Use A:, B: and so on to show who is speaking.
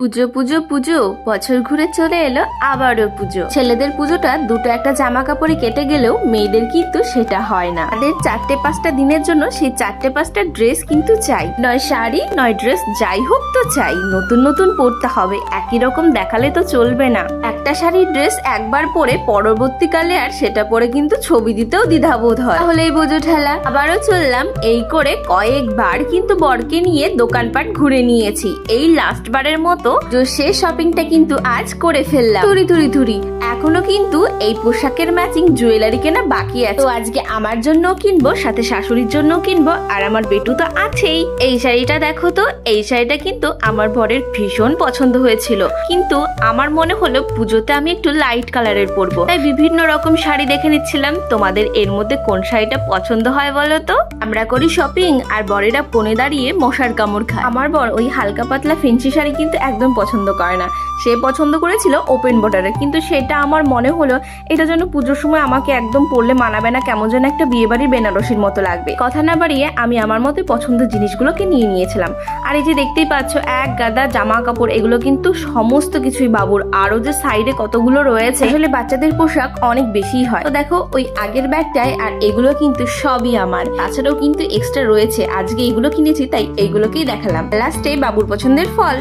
A: পুজো পুজো পুজো, বছর ঘুরে চলে এলো আবারও পুজো। ছেলেদের পুজোটা দুটো একটা জামা কাপড়ে কেটে গেলেও মেয়েদের কিন্তু সেটা হয় না। তাদের চারটে পাঁচটা দিনের জন্য সেই চারটে পাঁচটা ড্রেস কিন্তু চাই। নয় শাড়ি, নয় ড্রেস, যাই হোক তো চাই। নতুন নতুন পরতে হবে। একই রকম দেখালে তো চলবে না। একটা শাড়ির ড্রেস একবার পরে পরবর্তীকালে আর সেটা পরে কিন্তু ছবি দিতেও দ্বিধাবোধ হয়। তাহলে এই পুজো ঠেলা। আবারও চললাম। এই করে কয়েকবার কিন্তু বরকে নিয়ে দোকানপাট ঘুরে নিয়েছি। এই লাস্ট বারের মতো তো শেষ শপিংটা কিন্তু আজ করে ফেললাম। তুরি তুরি তুরি এখনও কিন্তু এই পোশাকের ম্যাচিং জুয়েলারি কেনা বাকি আছে। তো আজকে আমার জন্য কিনবো, সাথে শাশুড়ির জন্য কিনবো, আর আমার বেটু তো আছেই। এই শাড়িটা দেখো তো, এই শাড়িটা কিন্তু আমার বরের ভীষণ পছন্দ হয়েছিল। কিন্তু আমার মনে হলো পুজোতে আমি একটু লাইট কালারের পরবো। তাই বিভিন্ন রকম শাড়ি দেখে নিচ্ছিলাম, তোমাদের এর মধ্যে কোন শাড়িটা পছন্দ হয় বলো তো? আমরা করি শপিং আর বরেরা পনে দাঁড়িয়ে মশার কামড় খায়। আমার বর ওই হালকা পাতলা ফেন্সি শাড়ি কিন্তু একদম পছন্দ করে না। সে পছন্দ করেছিল ওপেন বর্ডারের কিন্তু সেটা আমার মনে হলো এটা যেন পুজোর সময় আমাকে একদম পরলে মানাবে না, কেমন যেন একটা বিয়ে বাড়ির বেনারসির মতো লাগবে। কথা না বাড়িয়ে আমি আমার মতো পছন্দের জিনিসগুলোকে নিয়ে নিয়েছিলাম। আর এই যে দেখতেই পাচ্ছ, এক গাদা জামা কাপড় এগুলো কিন্তু সমস্ত কিছুই বাবুর। আরও যে সাইডে কতগুলো রয়েছে, আসলে বাচ্চাদের পোশাক অনেক বেশি হয়। তো দেখো, ওই আগের ব্যাগটায় আর এগুলো কিন্তু সবই আমার। তাছাড়াও কিন্তু এক্সট্রা রয়েছে। আজকে এগুলো কিনেছি, তাই এইগুলোকেই দেখালাম। লাস্টে বাবুর পছন্দের ফল।